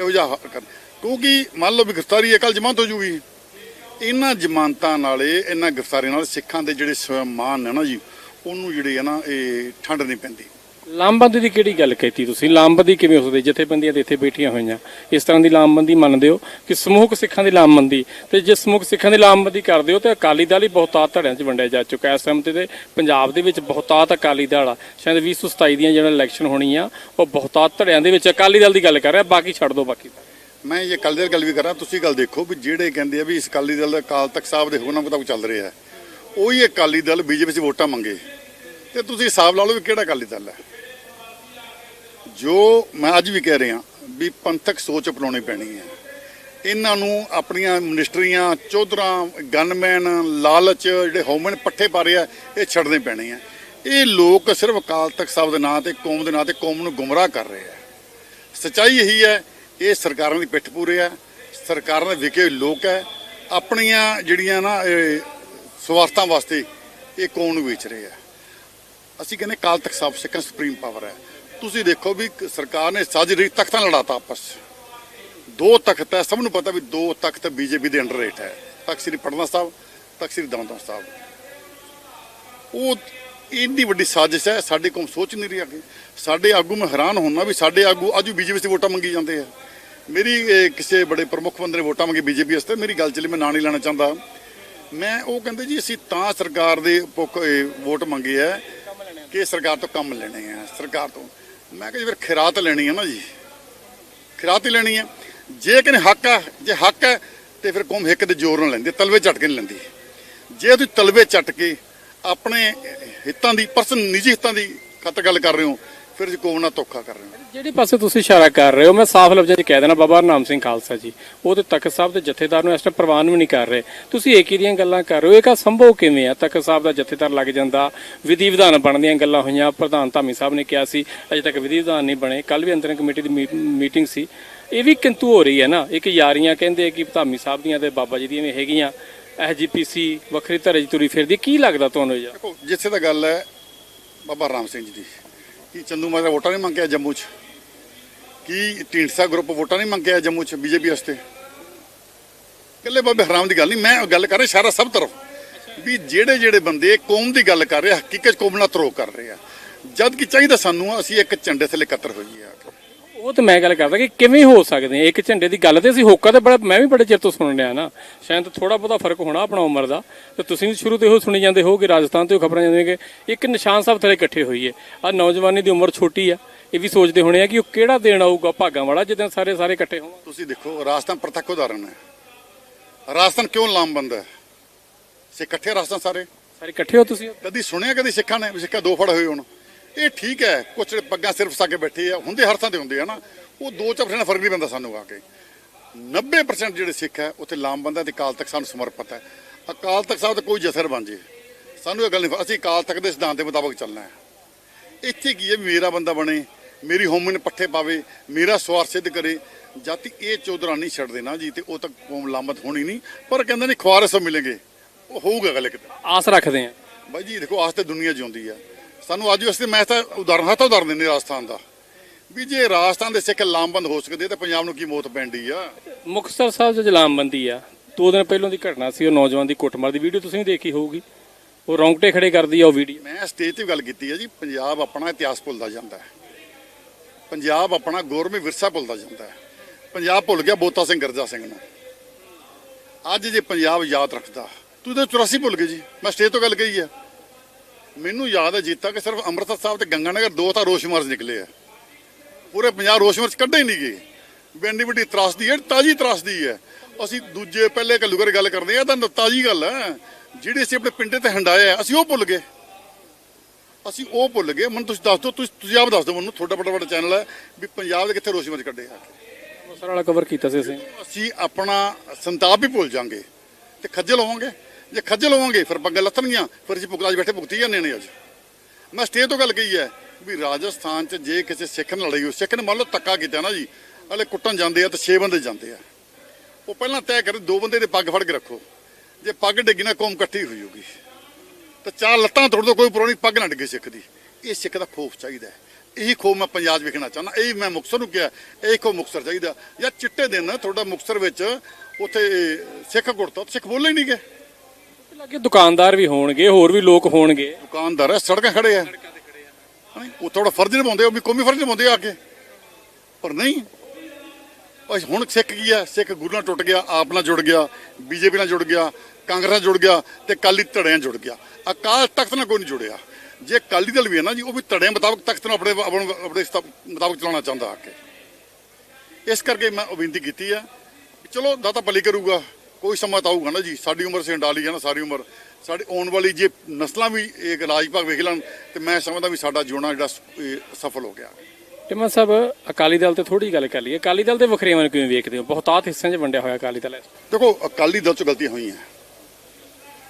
ਇਹੋ ਜਿਹਾ ਹ- ਕਿਉਂਕਿ ਮੰਨ ਲਓ ਵੀ ਗ੍ਰਿਫਤਾਰੀ ਹੈ ਕੱਲ ਜ਼ਮਾਨਤ ਹੋ ਜੂਗੀ। ਇਹਨਾਂ ਜ਼ਮਾਨਤਾਂ ਨਾਲੇ, ਇਹਨਾਂ ਗ੍ਰਿਫਤਾਰੀਆਂ ਨਾਲ ਸਿੱਖਾਂ ਦੇ ਜਿਹੜੇ ਸਮਾਨ ਨੇ ਨਾ ਜੀ, ਉਹਨੂੰ ਜਿਹੜੇ ਆ ਨਾ ਇਹ ਠੰਡ ਨਹੀਂ ਪੈਂਦੀ। ਲਾਮਬੰਦੀ ਦੀ ਕਿਹੜੀ ਗੱਲ ਕੀਤੀ ਤੁਸੀਂ? ਲਾਮਬੰਦੀ ਕਿਵੇਂ ਹੋ ਸਕਦੀ? ਜਥੇਬੰਦੀਆਂ ਤੇ ਇੱਥੇ ਬੈਠੀਆਂ ਹੋਈਆਂ। ਇਸ ਤਰ੍ਹਾਂ ਦੀ ਲਾਮਬੰਦੀ ਮੰਨਦੇ ਹੋ ਕਿ ਸਮੂਹਕ ਸਿੱਖਾਂ ਦੀ ਲਾਮਬੰਦੀ? ਤੇ ਜੇ ਸਮੂਹਕ ਸਿੱਖਾਂ ਦੀ ਲਾਮਬੰਦੀ ਕਰਦੇ ਹੋ ਤੇ ਅਕਾਲੀ ਦਲ ਹੀ ਬਹੁਤਾਤ ਧੜਿਆਂ 'ਚ ਵੰਡਿਆ ਜਾ ਚੁੱਕਾ ਇਸ ਸਮੇਂ ਤੇ ਪੰਜਾਬ ਦੇ ਵਿੱਚ ਬਹੁਤਾਤ ਅਕਾਲੀ ਦਲ ਆ। ਸ਼ਾਇਦ 2027 ਦੀਆਂ ਜਿਹੜਾ ਇਲੈਕਸ਼ਨ ਹੋਣੀ ਆ ਉਹ ਬਹੁਤਾਤ ਧੜਿਆਂ ਦੇ ਵਿੱਚ ਅਕਾਲੀ ਦਲ ਦੀ ਗੱਲ ਕਰ ਰਿਹਾ। ਬਾਕੀ ਛੱਡ ਦਿਓ ਬਾਕੀ। ਮੈਂ ਇਹ ਕੱਲ ਦੀ ਗੱਲ ਵੀ ਕਰਾਂ ਤੁਸੀਂ ਗੱਲ ਦੇਖੋ ਵੀ ਜਿਹੜੇ ਕਹਿੰਦੇ ਆ ਵੀ ਇਸ ਅਕਾਲੀ ਦਲ ਦਾ ਅਕਾਲ ਤਖਤ ਸਾਹਿਬ ਦੇ ਹੁਕਮਾਂ ਮੁਤਾਬਕ ਚੱਲ ਰਿਹਾ ਹੈ, ਉਹੀ ਅਕਾਲੀ ਦਲ ਬੀਜੇਪੀ 'ਚ ਵੋਟਾਂ ਮੰਗੇ। ਤੇ ਤੁਸੀਂ ਹਿਸਾਬ ਲਾ ਲਓ ਵੀ ਕਿਹੜਾ ਅਕਾਲੀ ਦਲ ਹੈ। ਜੋ ਮੈਂ ਅੱਜ ਵੀ ਕਹਿ ਰਿਹਾ ਵੀ ਪੰਥਕ ਸੋਚ ਅਪਣਾਉਣੀ ਪੈਣੀ ਹੈ। ਇਹਨਾਂ ਨੂੰ ਆਪਣੀਆਂ ਮਿਨਿਸਟਰੀਆਂ ਚੌਧਰਾਂ ਗਨਮੈਨ ਲਾਲਚ, ਜਿਹੜੇ ਹੌਮਨ ਪੱਠੇ ਪਾ ਰਹੇ ਆ, ਇਹ ਛੱਡਣੇ ਪੈਣੇ ਆ। ਇਹ ਲੋਕ ਸਿਰਫ ਅਕਾਲ ਤਖਤ ਸਾਹਿਬ ਦੇ ਨਾਂ ਤੇ, ਕੌਮ ਦੇ ਨਾਂ ਤੇ, ਕੌਮ ਨੂੰ ਗੁੰਮਰਾਹ ਕਰ ਰਹੇ ਆ। ਸਚਾਈ ਇਹੀ ਹੈ, ਇਹ ਸਰਕਾਰਾਂ ਦੀ ਪਿੱਠ ਪੂਰੇ ਆ। ਸਰਕਾਰਾਂ ਦੇ ਵਿਕੇ ਹੋਏ ਲੋਕ ਹੈ ਆਪਣੀਆਂ ਜਿਹੜੀਆਂ ਨਾ, ਇਹ ਸਵਾਰਥਾਂ ਵਾਸਤੇ ਇਹ ਕੌਮ ਨੂੰ ਵੇਚ ਰਹੇ ਆ। ਅਸੀਂ ਕਹਿੰਦੇ ਕਾਲ ਤਖ਼ਤ ਸਾਹਿਬ ਸਿੱਖਾਂ ਸੁਪਰੀਮ ਪਾਵਰ ਹੈ ਤੁਸੀਂ ਦੇਖੋ ਵੀ ਸਰਕਾਰ ਨੇ ਸਾਜਰੀ ਤਖਤਾਂ ਲੜਾਤਾ ਆਪਸ ਦੋ ਤਖਤ ਹੈ, ਸਭ ਨੂੰ ਪਤਾ ਵੀ ਦੋ ਤਖਤ ਬੀਜੇਪੀ ਦੇ ਅੰਡਰ ਰੇਟ ਹੈ। ਤਖਤ ਸ੍ਰੀ ਪਟਨਾ ਸਾਹਿਬ, ਤਖਤ ਸ੍ਰੀ ਦਮਦਮਾ ਸਾਹਿਬ। ਉਹ ਇੰਨੀ ਵੱਡੀ ਸਾਜ਼ਿਸ਼ ਹੈ, ਸਾਡੇ ਕੋਲ ਸੋਚ ਨਹੀਂ ਰਹੀ ਅੱਗੇ। ਸਾਡੇ ਆਗੂ ਮੈਂ ਹੈਰਾਨ ਹੁੰਨਾ ਵੀ ਸਾਡੇ ਆਗੂ ਅੱਜ ਵੀ ਬੀਜੇਪੀ 'ਚ ਵੋਟਾਂ ਮੰਗੀ ਜਾਂਦੇ ਆ। ਮੇਰੀ ਕਿਸੇ ਬੜੇ ਪ੍ਰਮੁੱਖ ਬੰਦੇ ਨੇ ਵੋਟਾਂ ਮੰਗੀ ਬੀਜੇਪੀ ਵਾਸਤੇ, ਮੇਰੀ ਗੱਲ ਚੱਲੀ ਮੈਂ ਨਾਂ ਨਹੀਂ ਲੈਣਾ ਚਾਹੁੰਦਾ। ਮੈਂ ਉਹ ਕਹਿੰਦੇ ਜੀ, ਅਸੀਂ ਤਾਂ ਸਰਕਾਰ ਦੇ ਪੁੱਖ ਵੋਟ ਮੰਗੀ ਹੈ ਕਿ ਸਰਕਾਰ ਤੋਂ ਕੰਮ ਲੈਣੇ ਆ, ਸਰਕਾਰ ਤੋਂ। ਮੈਂ ਕਿਹਾ ਜੀ ਫਿਰ ਖਿਰਾਤ ਲੈਣੀ ਹੈ ਨਾ ਜੀ। ਖਿਰਾਤ ਹੀ ਲੈਣੀ ਹੈ ਜੇ ਕਿਨੇ ਹੱਕ ਹੈ ਜੇ ਹੱਕ ਹੈ ਤੇ ਫਿਰ ਕੌਮ ਹਿੱਕ ਦੇ ਜ਼ੋਰ ਨਾਲ ਲੈਂਦੀ ਤਲਵੇ ਝਟਕੇ ਨਹੀਂ ਲੈਂਦੀ ਜੇ ਤੁਸੀਂ ਤਲਵੇ ਚੱਟ ਕੇ ਆਪਣੇ ਹਿੱਤਾਂ ਦੀ, ਪਰਸਨ ਨਿੱਜੀ ਹਿੱਤਾਂ ਦੀ ਖਤ ਗੱਲ ਕਰ ਰਹੇ ਹੋ ਫਿਰ ਕੌਮ ਨਾਲ ਧੋਖਾ ਕਰ ਰਹੇ ਹੋ। ਜਿਹੜੀ ਪਾਸੇ ਤੁਸੀਂ ਇਸ਼ਾਰਾ ਕਰ ਰਹੇ ਹੋ ਮੈਂ ਸਾਫ਼ ਲਫ਼ਜ਼ਾਂ 'ਚ ਕਹਿ ਦੇਣਾ ਬਾਬਾ ਹਰਨਾਮ ਸਿੰਘ ਖਾਲਸਾ ਜੀ ਉਹ ਤੇ ਤਖਤ ਸਾਹਿਬ ਦੇ ਜਥੇਦਾਰ ਨੂੰ ਇਸ ਟਾਈਮ ਪ੍ਰਵਾਨ ਵੀ ਨਹੀਂ ਕਰ ਰਹੇ। ਤੁਸੀਂ ਏਕੀ ਦੀਆਂ ਗੱਲਾਂ ਕਰ ਰਹੇ ਹੋ ਇਹ ਕਾ ਸੰਭਵ ਕਿਵੇਂ ਆ? ਤਖਤ ਸਾਹਿਬ ਦਾ ਜਥੇਦਾਰ ਲੱਗ ਜਾਂਦਾ ਵਿਧੀ ਵਿਧਾਨ ਬਣਦੀਆਂ ਗੱਲਾਂ ਹੋਈਆਂ ਪ੍ਰਧਾਨ ਧਾਮੀ ਸਾਹਿਬ ਨੇ ਕਿਹਾ ਸੀ ਅਜੇ ਤੱਕ ਵਿਧੀ ਵਿਧਾਨ ਨਹੀਂ ਬਣੇ ਕੱਲ ਵੀ ਅੰਤਰਿਮ ਕਮੇਟੀ ਦੀ ਮੀਟਿੰਗ ਸੀ। ਇਹ ਵੀ ਕਿੰਤੂ ਹੋ ਰਹੀ ਹੈ ਨਾ ਇੱਕ ਯਾਰੀਆਂ ਕਹਿੰਦੇ ਕਿ ਧਾਮੀ ਸਾਹਿਬ ਦੀਆਂ ਤੇ ਬਾਬਾ ਜੀ ਦੀਆਂ ਵੀ ਹੈਗੀਆਂ ਐਸਜੀਪੀਸੀ ਵੱਖਰੀ ਧਰੇ 'ਚ ਤੁਰੀ ਫਿਰਦੀ ਕੀ ਲੱਗਦਾ ਤੁਹਾਨੂੰ ਇਹ ਦੇਖੋ ਜਿੱਥੇ ਤਾਂ ਗੱਲ ਹੈ ਬਾਬਾ ਰਾਮ ਸਿੰਘ ਜੀ ਦੀ। ਕਿ ਚੰਦੂ ਮਾਜਰਾ ਵੋਟਾਂ ਨਹੀਂ ਮੰਗਿਆ ਜੰਮੂ 'ਚ? ਕੀ ਢੀਂਡਸਾ ਗਰੁੱਪ ਵੋਟਾਂ ਨਹੀਂ ਮੰਗਿਆ ਜੰਮੂ 'ਚ ਬੀਜੇਪੀ ਵਾਸਤੇ? ਇਕੱਲੇ ਬਾਬੇ ਹਰਾਮ ਦੀ ਗੱਲ ਨਹੀਂ, ਮੈਂ ਗੱਲ ਕਰ ਰਿਹਾ ਸਾਰਾ ਸਭ ਤਰਫ। ਵੀ ਜਿਹੜੇ ਜਿਹੜੇ ਬੰਦੇ ਕੌਮ ਦੀ ਗੱਲ ਕਰ ਰਹੇ ਆ, ਹਕੀਕਤ ਕੌਮ ਨਾਲ ਤਰੋ ਕਰ ਰਹੇ ਆ। ਜਦ ਕਿ ਚਾਹੀਦਾ ਸਾਨੂੰ ਅਸੀਂ ਇੱਕ ਝੰਡੇ ਥੱਲੇ ਇਕੱਤਰ ਹੋਈਏ ਆ। ਉਹ ਤੇ ਮੈਂ ਗੱਲ ਕਰਦਾ ਕਿ ਕਿਵੇਂ ਹੋ ਸਕਦੇ ਆ? ਇੱਕ ਝੰਡੇ ਦੀ ਗੱਲ ਤੇ ਅਸੀਂ ਹੋਕਾ ਤੇ ਬੜਾ ਮੈਂ ਵੀ ਬੜੇ ਚਿਰ ਤੋਂ ਸੁਣ ਰਿਹਾ ਨਾ। ਸ਼ਾਇਦ ਥੋੜਾ ਬਹੁਤਾ ਫ਼ਰਕ ਹੋਣਾ ਆਪਣਾ ਉਮਰ ਦਾ। ਤੇ ਤੁਸੀਂ ਵੀ ਸ਼ੁਰੂ ਤੋਂ ਇਹੋ ਸੁਣੀ ਜਾਂਦੇ ਹੋ ਕਿ ਰਾਜਸਥਾਨ ਤੋਂ ਖਬਰਾਂ ਜਾਂਦੀਆਂ ਕਿ ਇੱਕ ਨਿਸ਼ਾਨ ਸਾਹਿਬ ਥੱਲੇ ਇਕੱਠੇ ਹੋਈਏ ਆ ਨੌਜਵਾਨੀ ਦੀ ਉਮਰ ਛੋਟੀ ਆ। ਇਹ ਵੀ ਸੋਚਦੇ ਹੋਣੇ ਆ ਕਿ ਉਹ ਕਿਹੜਾ ਦੇਣ ਆਊਗਾ ਭਾਗਾਂ ਵਾਲਾ ਜਦੋਂ ਸਾਰੇ ਸਾਰੇ ਇਕੱਠੇ ਹੋਣ। ਤੁਸੀਂ ਦੇਖੋ ਰਾਜਸਥਾਨ ਪ੍ਰਤੱਖ ਉਦਾਹਰਨ ਹੈ। ਰਾਜਸਥਾਨ ਕਿਉਂ ਲਾਮਬੰਦ ਹੈ? ਸੇ ਇਕੱਠੇ ਰਾਜਸਥਾਨ ਸਾਰੇ? ਸਾਰੇ ਇਕੱਠੇ ਹੋ ਤੁਸੀਂ? ਕਦੀ ਸੁਣਿਆ ਕਦੀ ਸਿੱਖਾਂ ਨੇ? ਸਿੱਖਾਂ ਦੋ ਫੜ ਹੋਏ ਹੋਣ। ਇਹ ਠੀਕ ਹੈ ਕੁਛ ਜਿਹੜੇ ਪੱਗਾਂ ਸਿਰਫ ਸਾ ਕੇ ਬੈਠੇ ਆ ਹੁੰਦੇ ਹਰ ਥਾਂ ਤੇ ਹੁੰਦੇ ਆ ਨਾ ਉਹ 2-4% ਨਾਲ ਫ਼ਰਕ ਨਹੀਂ ਪੈਂਦਾ ਸਾਨੂੰ ਆ ਕੇ। 90% ਜਿਹੜੇ ਸਿੱਖ ਹੈ ਉੱਥੇ ਲਾਮਬੰਦਾਂ ਤੇ ਅਕਾਲ ਤਖਤ ਸਾਨੂੰ ਸਮਰਪਿਤ ਹੈ। ਅਕਾਲ ਤਖਤ ਸਾਹਿਬ ਤੇ ਕੋਈ ਜਸਰ ਬਣ ਜੇ। ਸਾਨੂੰ ਇਹ ਗੱਲ ਨਹੀਂ ਅਸੀਂ ਅਕਾਲ ਤਖਤ ਦੇ ਸਿਧਾਂਤ ਦੇ ਮੁਤਾਬਕ ਚੱਲਣਾ ਹੈ। ਇੱਥੇ ਕੀ ਹੈ ਮੇਰਾ ਬੰਦਾ ਬਣੇ ਮੇਰੀ ਹੋਮਨ ਪੱਠੇ ਪਾਵੇ ਮੇਰਾ ਸਵਾਰ ਸਿੱਧ ਕਰੇ। ਜਾਤੀ ਇਹ ਚੌਧਰਾ ਨਹੀਂ ਛੱਡ ਦੇਣਾ ਜੀ ਤੇ ਉਹ ਤੱਕ ਕੌਮ ਲਾਮਤ ਹੋਣੀ ਨਹੀਂ ਪਰ ਕਹਿੰਦੇ ਨੇ ਖੁਆਰੇ ਸਭ ਮਿਲेंगे ਉਹ ਹੋਊਗਾ ਗੱਲ ਕਿਤੇ ਆਸ ਰੱਖਦੇ ਆ ਬਾਈ ਜੀ ਦੇਖੋ ਆਸ ਤੇ ਦੁਨੀਆ ਜਿਉਂਦੀ ਆ। ਸਾਨੂੰ ਅੱਜ ਵਾਸਤੇ ਮੈਂ ਤਾਂ ਉਦਾਹਰਨ ਹੱਥ ਉਦਾਹਰਨ ਦਿੰਦੇ ਰਾਜਸਥਾਨ ਦਾ। ਵੀ ਜੇ ਰਾਜਸਥਾਨ ਦੇ ਸਿੱਖ ਲਾਮਬੰਦ ਹੋ ਸਕਦੇ ਤਾਂ ਪੰਜਾਬ ਨੂੰ ਕੀ ਮੌਤ ਪੈਂਦੀ ਆ? ਮੁਕਤਸਰ ਸਾਹਿਬ 'ਚ ਜਲਾਮਬੰਦੀ ਆ ਦੋ ਦਿਨ ਪਹਿਲਾਂ ਦੀ ਘਟਨਾ ਸੀ ਉਹ ਨੌਜਵਾਨ ਦੀ ਕੁੱਟਮਾਰ ਦੀ ਵੀਡੀਓ ਤੁਸੀਂ ਦੇਖੀ ਹੋਊਗੀ। ਉਹ ਰੌਂਗਟੇ ਖੜੇ ਕਰਦੀ ਆ ਉਹ ਵੀਡੀਓ। ਮੈਂ ਸਟੇਜ ਤੇ ਗੱਲ ਕੀਤੀ ਹੈ ਜੀ ਪੰਜਾਬ ਆਪਣਾ ਇਤਿਹਾਸ ਭੁੱਲਦਾ ਜਾਂਦਾ ਹੈ। ਪੰਜਾਬ ਆਪਣਾ ਗੌਰਵੀ ਵਿਰਸਾ ਭੁੱਲਦਾ ਜਾਂਦਾ ਹੈ। ਪੰਜਾਬ ਭੁੱਲ ਗਿਆ ਬੋਤਾ ਸਿੰਘ ਗਰਜਾ ਸਿੰਘ ਨੂੰ। ਅੱਜ ਜੇ ਪੰਜਾਬ ਯਾਦ ਰੱਖਦਾ ਤੂੰ ਤਾਂ 84 ਭੁੱਲ ਗਏ ਜੀ। ਮੈਂ ਸਟੇਜ ਤੋਂ ਗੱਲ ਕਹੀ ਆ। ਮੈਨੂੰ ਯਾਦ ਹੈ ਜੀਤਾ ਕਿ ਸਿਰਫ ਅੰਮ੍ਰਿਤਸਰ ਸਾਹਿਬ ਤੇ ਗੰਗਾਨਗਰ ਦੋ ਤਾਂ ਰੋਸ਼ ਮਾਰਚ ਨਿਕਲੇ ਆ। ਪੂਰੇ ਪੰਜਾਬ ਰੋਸ਼ ਮਾਰਚ ਕੱਢੇ ਹੀ ਨਹੀਂ ਗਏ। ਬੈਂਡੀ ਵੱਡੀ ਤਰਾਸਦੀ ਹੈ ਤਾਜੀ ਤਰਾਸਦੀ ਹੈ। ਅਸੀਂ ਦੂਜੇ ਪਹਿਲੇ ਘੱਲੂਗਰ ਗੱਲ ਕਰਦੇ ਆ ਤਾਂ ਤਾਜੀ ਗੱਲ ਹੈ। ਜਿਹੜੀ ਅਸੀਂ ਆਪਣੇ ਪਿੰਡੇ ਤੇ ਹੰਡਾਇਆ ਅਸੀਂ ਉਹ ਭੁੱਲ ਗਏ। ਅਸੀਂ ਉਹ ਭੁੱਲ ਗਏ। ਮੈਨੂੰ ਤੁਸੀਂ ਦੱਸ ਦਿਓ ਤੁਸੀਂ ਤੁਸੀਂ ਆਪ ਦੱਸ ਦਿਓ ਮੈਨੂੰ ਤੁਹਾਡਾ ਬੜਾ ਵੱਡਾ ਚੈਨਲ ਹੈ ਵੀ ਪੰਜਾਬ ਦੇ ਕਿੱਥੇ ਰੋਸ਼ੀ ਮਚ ਕੱਢੇ ਆ। ਕੇ ਮੁਕਤਸਰ ਵਾਲਾ ਕਵਰ ਕੀਤਾ ਸੀ ਅਸੀਂ। ਅਸੀਂ ਆਪਣਾ ਸੰਤਾਪ ਵੀ ਭੁੱਲ ਜਾਾਂਗੇ ਤੇ ਖੱਜਲ ਹੋਵਾਂਗੇ। ਜੇ ਖੱਜਲ ਹੋਵਾਂਗੇ, ਫਿਰ ਪੱਗਾਂ ਲੱਥਣਗੀਆਂ, ਫਿਰ ਅਸੀਂ ਭੁਗਤਾਜ ਬੈਠੇ ਭੁਗਤੀ ਜਾਂਦੇ ਨੇ ਅੱਜ। ਮੈਂ ਸਟੇਜ ਤੋਂ ਗੱਲ ਕਹੀ ਹੈ ਵੀ ਰਾਜਸਥਾਨ 'ਚ ਜੇ ਕਿਸੇ ਸਿੱਖ ਨਾਲ ਲੜਾਈ ਹੋ ਸਿੱਖ ਨੇ ਮੰਨ ਲਓ ਤੱਕਾ ਕੀਤਾ ਨਾ ਜੀ ਹਲੇ ਕੁੱਟਣ ਜਾਂਦੇ ਆ ਤੇ 6 ਬੰਦੇ ਜਾਂਦੇ ਆ। ਉਹ ਪਹਿਲਾਂ ਤੈਅ ਕਰੇ ਦੋ ਬੰਦੇ ਦੇ ਪੱਗ ਫੜ ਕੇ ਰੱਖੋ, ਜੇ ਪੱਗ ਡਿੱਗੀ ਨਾ ਕੌਮ ਇਕੱਠੀ ਹੋਈ ਹੋਗੀ ਤਾਂ ਚਾਰ ਲੱਤਾਂ ਤੋੜ ਦੋ, ਕੋਈ ਪੁਰਾਣੀ ਪੱਗ ਨਾ ਡਿੱਗੇ ਸਿੱਖ ਦੀ। ਇਹ ਸਿੱਖ ਦਾ ਖੋਫ ਚਾਹੀਦਾ ਇਹੀ ਖੋਫ ਮੈਂ ਪੰਜਾਬ 'ਚ ਵੇਖਣਾ ਚਾਹੁੰਦਾ। ਇਹ ਮੈਂ ਮੁਕਤਸਰ ਨੂੰ ਕਿਹਾ, ਇਹ ਖੋਫ ਮੁਕਤਸਰ ਚਾਹੀਦਾ। ਜਾਂ ਚਿੱਟੇ ਦਿਨ, ਤੁਹਾਡਾ ਮੁਕਤਸਰ ਵਿੱਚ ਉੱਥੇ ਸਿੱਖ ਗੁਰਤਾ ਸਿੱਖ ਬੋਲੇ ਹੀ ਨਹੀਂ ਗਏ। ਲੱਗੇ ਦੁਕਾਨਦਾਰ ਵੀ ਹੋਣਗੇ, ਹੋਰ ਵੀ ਲੋਕ ਹੋਣਗੇ। ਦੁਕਾਨਦਾਰ ਹੈ ਸੜਕਾਂ ਖੜੇ ਆ। ਨਹੀਂ ਉਹ ਥੋੜਾ ਫਰਜ਼ ਨਿਭਾਉਂਦੇ ਉਹ ਵੀ ਕੌਮੀ ਫਰਜ਼ ਨਿਭਾਉਂਦੇ ਆ ਕੇ। ਪਰ ਨਹੀਂ। ਉਹ ਹੁਣ ਸਿੱਖ ਕੀ ਸਿੱਖ ਗੁਰੂ ਨਾਲ ਟੁੱਟ ਗਿਆ, ਆਪ ਨਾਲ ਜੁੜ ਗਿਆ, ਬੀਜੇਪੀ ਨਾਲ ਜੁੜ ਗਿਆ, ਕਾਂਗਰਸ ਨਾਲ ਜੁੜ ਗਿਆ ਤੇ ਕਾਲੀ ਧੜਿਆਂ ਨਾਲ ਜੁੜ ਗਿਆ। ਅਕਾਲ ਤਖਤ ਨਾਲ ਕੋਈ ਨਹੀਂ ਜੁੜਿਆ। ਜੇ ਕਾਲੀ ਦਲ ਵੀ ਹੈ ਨਾ ਜੀ, ਉਹ ਵੀ ਧੜਿਆਂ ਮੁਤਾਬਕ ਤਖਤ ਨੂੰ ਆਪਣੇ ਆਪਣੇ ਆਪਣੇ ਮੁਤਾਬਕ ਚਲਾਉਣਾ ਚਾਹੁੰਦਾ ਆ ਕੇ। ਇਸ ਕਰਕੇ ਮੈਂ ਬੇਨਤੀ ਕੀਤੀ ਆ, ਵੀ ਚਲੋ ਦਾਤਾ ਭਲੀ ਕਰੂਗਾ। ਕੋਈ ਸਮਾਂ ਤਾਂ ਆਊਗਾ ਨਾ ਜੀ। ਸਾਡੀ ਉਮਰ ਸੇ ਡਾਲੀ ਹੈ ਨਾ ਸਾਰੀ ਉਮਰ। ਸਾਡੀ ਆਉਣ ਵਾਲੀ ਜੇ ਨਸਲਾਂ ਵੀ ਇੱਕ ਰਾਜ ਭਾਗ ਵੇਖ ਲੈਣ ਤੇ ਮੈਂ ਸਮਝਦਾ ਵੀ ਸਾਡਾ ਜਿਉਣਾ ਜਿਹੜਾ ਇਹ ਸਫਲ ਹੋ ਗਿਆ। ਟਿਮਾ ਸਾਹਿਬ ਅਕਾਲੀ ਦਲ ਤੇ ਥੋੜੀ ਗੱਲ ਕਰ ਲਈਏ। ਅਕਾਲੀ ਦਲ ਦੇ ਵਖਰੇਵਾਂ ਨੂੰ ਕਿਵੇਂ ਵੇਖਦੇ ਹੋ? ਬਹੁਤਾਤ ਹਿੱਸਿਆਂ 'ਚ ਵੰਡਿਆ ਹੋਇਆ ਅਕਾਲੀ ਦਲ ਦੇਖੋ ਅਕਾਲੀ ਦਲ ਚ ਗਲਤੀਆਂ ਹੋਈਆਂ।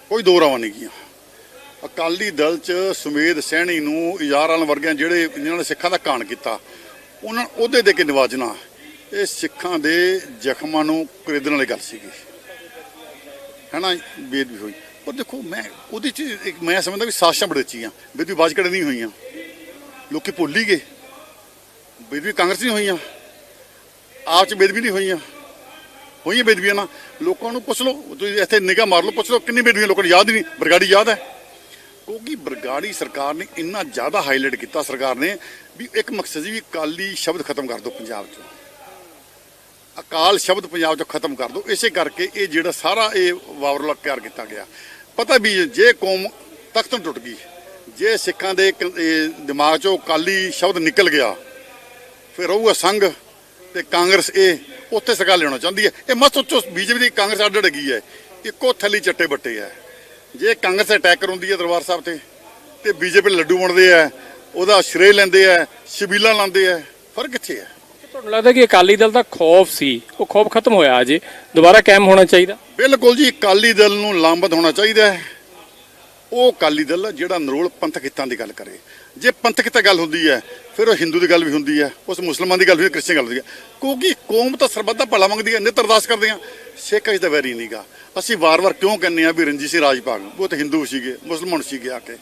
ਕੋਈ ਦੋ ਰਾਵਾਂ ਨਹੀਂ ਗੀਆਂ ਅਕਾਲੀ ਦਲ ਚ ਸੁਮੇਧ ਸੈਣੀ ਨੂੰ ਯਾਰਾਂ ਵਰਗਿਆਂ ਜਿਹੜੇ ਜਿਨ੍ਹਾਂ ਨੇ ਸਿੱਖਾਂ ਦਾ ਕਾਣ ਕੀਤਾ ਉਹਨਾਂ ਨੂੰ ਅਹੁਦੇ ਦੇ ਕੇ ਨਿਵਾਜਣਾ। ਇਹ ਸਿੱਖਾਂ ਦੇ ਜ਼ਖਮਾਂ ਨੂੰ ਖਰੀਦਣ ਵਾਲੀ ਗੱਲ ਸੀਗੀ। ਹੈਨਾ, ਬੇਦ ਵੀ ਹੋਈ। ਪਰ ਦੇਖੋ, ਮੈਂ ਉਹਦੇ ਚ ਇੱਕ ਮੈਂ ਸਮਝਦਾ ਵੀ ਸਾਸਾਂ ਬੜੇ ਚੀਆਂ ਬੇਦਵੀ ਬਾਜਕੜ ਨਹੀਂ ਹੋਈਆਂ। ਲੋਕੀ ਭੁੱਲ ਹੀ ਗਏ। ਬੇਦਵੀ ਕਾਂਗਰਸ ਨਹੀਂ ਹੋਈਆਂ। ਆਪ ਚ ਬੇਦਵੀ ਨਹੀਂ ਹੋਈਆਂ। ਹੋਈਆਂ ਬੇਦਬੀਆਂ ਨਾ। ਲੋਕਾਂ ਨੂੰ ਪੁੱਛ ਲਓ, ਤੁਸੀਂ ਇੱਥੇ ਨਿਗਾਹ ਮਾਰ ਲਓ, ਪੁੱਛ ਲਓ ਕਿੰਨੀ ਬੇਦਬੀਆਂ ਲੋਕਾਂ ਨੂੰ ਯਾਦ ਹੀ ਨਹੀਂ। ਬਰਗਾੜੀ ਯਾਦ ਹੈ। ਕਿਉਂਕਿ ਬਰਗਾੜੀ ਸਰਕਾਰ ਨੇ ਇੰਨਾ ਜ਼ਿਆਦਾ ਹਾਈਲਾਈਟ ਕੀਤਾ ਸਰਕਾਰ ਨੇ ਵੀ ਇੱਕ ਮਕਸਦ ਸੀ ਵੀ ਕਾਲੀ ਸ਼ਬਦ ਖਤਮ ਕਰ ਦਿਓ ਪੰਜਾਬ 'ਚੋਂ। ਅਕਾਲ ਸ਼ਬਦ ਪੰਜਾਬ 'ਚੋਂ ਖਤਮ ਕਰ ਦਿਓ ਇਸੇ ਕਰਕੇ ਇਹ ਜਿਹੜਾ ਸਾਰਾ ਇਹ ਵਾਵਰਲਾ ਤਿਆਰ ਕੀਤਾ ਗਿਆ। ਪਤਾ ਵੀ ਜੇ ਕੌਮ ਤਖਤ ਤੋਂ ਟੁੱਟ ਗਈ ਜੇ ਸਿੱਖਾਂ ਦੇ ਇੱਕ, ਦਿਮਾਗ 'ਚੋਂ ਕਾਲੀ ਸ਼ਬਦ ਨਿਕਲ ਗਿਆ ਫਿਰ ਰਹੂਗਾ ਸੰਘ ਤੇ ਕਾਂਗਰਸ ਇਹ ਉੱਥੇ ਸਰਕਾਰ ਲੈਣਾ ਚਾਹੁੰਦੀ ਹੈ। ਇਹ ਮਤ ਸੋਚੋ ਬੀਜੇਪੀ ਦੀ ਕਾਂਗਰਸ ਅੱਡ ਗਈ ਹੈ। ਇੱਕੋ ਥੱਲੀ ਚੱਟੇ ਬੱਟੇ ਹੈ। ਜੇ ਕਾਂਗਰਸ ਅਟੈਕ ਕਰਾਉਂਦੀ ਹੈ ਦਰਬਾਰ ਸਾਹਿਬ ਤੇ ਤੇ ਬੀਜੇਪੀ ਲੱਡੂ ਵੰਡਦੇ ਆ ਉਹਦਾ ਸ਼੍ਰੇ ਲੈਂਦੇ ਆ ਸ਼ਬੀਲਾ ਲਾਉਂਦੇ ਆ ਫ਼ਰਕ ਕਿੱਥੇ ਹੈ? ਤੁਹਾਨੂੰ ਲੱਗਦਾ ਕਿ ਅਕਾਲੀ ਦਲ ਦਾ ਖੌਫ ਸੀ? ਉਹ ਖੌਫ ਖਤਮ ਹੋਇਆ ਅਜੇ। ਦੁਬਾਰਾ ਕਾਇਮ ਹੋਣਾ ਚਾਹੀਦਾ। ਬਿਲਕੁਲ ਜੀ, ਅਕਾਲੀ ਦਲ ਨੂੰ ਲਾਮਬਦ ਹੋਣਾ ਚਾਹੀਦਾ ਹੈ। ਉਹ ਅਕਾਲੀ ਦਲ ਆ ਜਿਹੜਾ ਨਰੋਲ ਪੰਥਕ ਹਿੱਤਾਂ ਦੀ ਗੱਲ ਕਰੇ। ਜੇ ਪੰਥਕ ਹਿੱਤਾਂ ਗੱਲ ਹੁੰਦੀ ਹੈ, ਫਿਰ ਉਹ ਹਿੰਦੂ ਦੀ ਗੱਲ ਵੀ ਹੁੰਦੀ ਹੈ, ਉਸ ਮੁਸਲਮਾਨ ਦੀ ਗੱਲ ਵੀ ਕ੍ਰਿਸਚਨ ਗੱਲ ਹੁੰਦੀ ਹੈ। ਕਿਉਂਕਿ ਕੌਮ ਤਾਂ ਸਰਬੱਤ ਦਾ ਭਲਾ ਮੰਗਦੀ ਹੈ, ਨਿਤ ਅਰਦਾਸ ਕਰਦੇ ਆ। ਸਿੱਖ ਇਸ ਦਾ ਵੈਰੀ ਨਹੀਂਗਾ ਅਸੀਂ ਵਾਰ-ਵਾਰ ਕਿਉਂ ਕਹਿੰਦੇ ਆ ਵੀ ਰਣਜੀਤ ਸਿੰਘ ਰਾਜ ਭਾਗ ਉਹ ਤਾਂ ਹਿੰਦੂ ਸੀਗੇ, ਮੁਸਲਮਾਨ ਸੀਗੇ ਆ ਕੇ।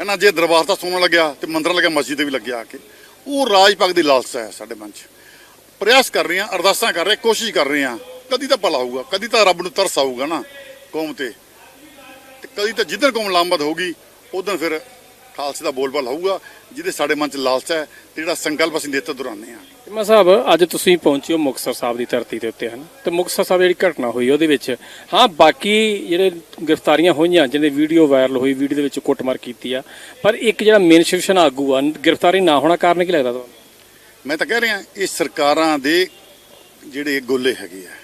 ਇਹਨਾਂ ਜੇ ਦਰਬਾਰ ਤਾਂ ਸੋਨਾ ਲੱਗਿਆ ਤੇ ਮੰਦਰ ਲੱਗਿਆ, ਮਸਜਿਦ ਵੀ ਲੱਗਿਆ ਆ ਕੇ। ਉਹ ਰਾਜ ਭਾਗ ਦੀ ਲਾਲਸਾ ਹੈ ਸਾਡੇ ਮਨ 'ਚ। ਪ੍ਰਯਾਸ ਕਰ ਰਹੇ ਹਾਂ ਅਰਦਾਸਾਂ ਕਰ ਰਹੇ, ਕੋਸ਼ਿਸ਼ ਕਰ ਰਹੇ ਹਾਂ ਕਦੀ ਤਾਂ ਭਲਾ ਹੋਊਗਾ, ਕਦੀ ਤਾਂ ਰੱਬ ਨੂੰ ਤਰਸ ਆਊਗਾ ਨਾ, ਕੌਮ ਤੇ। ਤੇ ਕਦੀ ਤਾਂ ਜਿੱਦਣ ਕੌਮ ਲਾਮਬਦ ਹੋਊਗੀ ਉਦੋਂ ਫਿਰ ਖਾਲਸੇ ਦਾ ਬੋਲਬਾਲ ਹੋਊਗਾ, ਜਿਹਦੇ ਸਾਡੇ ਮਨ 'ਚ ਲਾਲਸਾ ਹੈ, ਤੇ ਜਿਹੜਾ ਸੰਕਲਪ ਅਸੀਂ ਨੇਤਰ ਦੁਹਰਾਉਂਦੇ ਹਾਂ। ਟਿਮਾ ਸਾਹਿਬ, ਅੱਜ ਤੁਸੀਂ ਪਹੁੰਚੇ ਹੋ ਮੁਕਤਸਰ ਸਾਹਿਬ ਦੀ ਧਰਤੀ ਦੇ ਉੱਤੇ, ਹਨ? ਤੇ ਮੁਕਤਸਰ ਸਾਹਿਬ ਜਿਹੜੀ ਘਟਨਾ ਹੋਈ, ਉਹਦੇ ਵਿੱਚ, ਹਾਂ, ਬਾਕੀ ਜਿਹੜੇ ਗ੍ਰਿਫਤਾਰੀਆਂ ਹੋਈਆਂ ਜਿਹਦੇ ਵੀਡੀਓ ਵਾਇਰਲ ਹੋਈ, ਵੀਡੀਓ ਦੇ ਵਿੱਚ ਕੁੱਟਮਾਰ ਕੀਤੀ ਆ, ਪਰ ਇੱਕ ਜਿਹੜਾ ਮੇਨ ਸ਼ਿਵਸੈਨਾ ਆਗੂ ਆ, ਗ੍ਰਿਫਤਾਰੀ ਨਾ ਹੋਣਾ ਕਾਰਨ ਕੀ ਲੱਗਦਾ ਤੁਹਾਨੂੰ? ਮੈਂ ਤਾਂ ਕਹਿ ਰਿਹਾ ਇਹ ਸਰਕਾਰਾਂ ਦੇ ਜਿਹੜੇ ਗੋਲੇ ਹੈਗੇ ਆ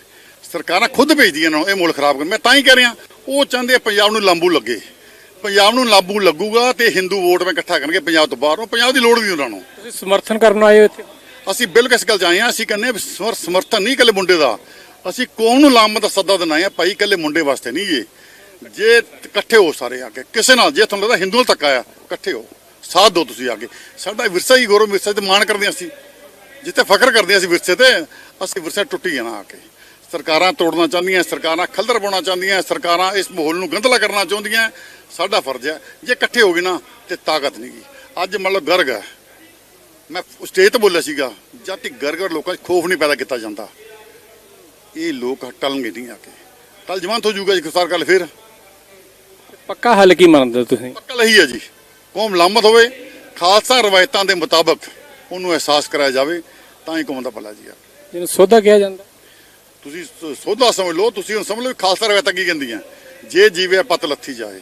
ਸਰਕਾਰਾਂ ਖੁਦ ਭੇਜਦੀਆਂ ਨੇ ਇਹ ਮੁਲਕ ਖਰਾਬ ਕਰ ਮੈਂ ਤਾਂ ਹੀ ਕਹਿ ਰਿਹਾ ਉਹ ਚਾਹੁੰਦੇ ਆ ਪੰਜਾਬ ਨੂੰ ਲਾਂਬੂ ਲੱਗੇ। ਪੰਜਾਬ ਨੂੰ ਲਾਂਬੂ ਲੱਗੂਗਾ ਤੇ ਹਿੰਦੂ ਵੋਟ ਮੈਂ ਇਕੱਠਾ ਕਰਨਗੇ ਪੰਜਾਬ ਤੋਂ ਬਾਹਰੋਂ। ਪੰਜਾਬ ਦੀ ਲੋੜ ਨਹੀਂ ਉਹਨਾਂ ਨੂੰ। ਤੁਸੀਂ ਸਮਰਥਨ ਕਰਨ ਆਏ ਹੋ ਇੱਥੇ? ਅਸੀਂ ਬਿਲਕੁਲ ਇਸ ਗੱਲ ਆਏ ਹਾਂ ਅਸੀਂ ਕਹਿੰਦੇ ਵੀ ਸਮਰਥਨ ਨਹੀਂ ਇਕੱਲੇ ਮੁੰਡੇ ਦਾ। ਅਸੀਂ ਕੌਮ ਨੂੰ ਲਾਮਤ ਦਾ ਸੱਦਾ ਦੇਣਾ ਹੈ ਭਾਈ ਇਕੱਲੇ ਮੁੰਡੇ ਵਾਸਤੇ ਨਹੀਂ ਇਹ। ਜੇ ਇਕੱਠੇ ਹੋ ਸਾਰੇ ਆ ਕੇ ਕਿਸੇ ਨਾਲ ਜੇ ਤੁਹਾਨੂੰ ਲੱਗਦਾ ਹਿੰਦੂ ਨਾਲ ਧੱਕਾ ਆ ਇਕੱਠੇ ਹੋ। ਸਾਥ ਦਿਓ ਤੁਸੀਂ ਆ ਕੇ। ਸਾਡਾ ਵਿਰਸਾ ਹੀ ਗੌਰਵ ਵਿਰਸੇ ਤੇ ਮਾਣ ਕਰਦੇ ਅਸੀਂ। ਜਿੱਥੇ ਫਖਰ ਕਰਦੇ ਅਸੀਂ ਵਿਰਸੇ ਤੇ ਅਸੀਂ ਵਿਰਸਾ ਟੁੱਟੀ ਜਾਣਾ ਆ ਕੇ। ਸਰਕਾਰਾਂ ਤੋੜਨਾ ਚਾਹੁੰਦੀਆਂ ਸਰਕਾਰਾਂ ਖਲਦਰ ਪਾਉਣਾ ਚਾਹੁੰਦੀਆਂ ਸਰਕਾਰਾਂ ਇਸ ਮਾਹੌਲ ਨੂੰ ਗੰਧਲਾ ਕਰਨਾ ਚਾਹੁੰਦੀਆਂ। ਸਾਡਾ ਫਰਜ਼ ਹੈ ਜੇ ਇਕੱਠੇ ਹੋ ਗਏ ਨਾ ਤੇ ਤਾਕਤ ਨਹੀਂ ਗੀ ਅੱਜ ਮੰਨ ਲਓ ਗਰਗ ਹੈ। ਮੈਂ ਸਟੇਜ ਤੇ ਬੋਲਿਆ ਸੀਗਾ ਜਦ ਤੱਕ ਗਰਗਰ ਲੋਕਾਂ 'ਚ ਖੋਫ ਨਹੀਂ ਪੈਦਾ ਕੀਤਾ ਜਾਂਦਾ। ਇਹ ਲੋਕ ਟਲਣਗੇ ਨਹੀਂ ਆ ਕੇ। ਕੱਲ ਜਵਾਨ ਹੋ ਜਾਊਗਾ ਜੀ ਗ੍ਰਿਫਤਾਰ ਕਰ ਲਏ ਫਿਰ। ਪੱਕਾ ਹੱਲ ਕੀ ਮੰਨਦੇ ਹੋ ਤੁਸੀਂ? ਪੱਕਾ ਲਹੀ ਹੈ ਜੀ। ਕੌਮ ਲਾਮਤ ਹੋਵੇ ਖਾਲਸਾ ਰਵਾਇਤਾਂ ਦੇ ਮੁਤਾਬਕ ਉਹਨੂੰ ਅਹਿਸਾਸ ਕਰਾਇਆ ਜਾਵੇ ਤਾਂ ਹੀ ਕੌਮ ਦਾ ਭਲਾ ਜੀ ਆ। ਜਿਹਨੂੰ ਸੋਧਾ ਕਿਹਾ ਜਾਂਦਾ। ਤੁਸੀਂ ਸੋਧਾ ਸਮਝ ਲਓ ਤੁਸੀਂ ਹੁਣ ਸਮਝ ਲਓ ਖਾਲਸਾ ਰਵਾਇਤਾਂ ਕੀ ਕਹਿੰਦੀਆਂ। ਜੇ ਜੀਵੇ ਪਤ ਲੱਥੀ ਜਾਏ।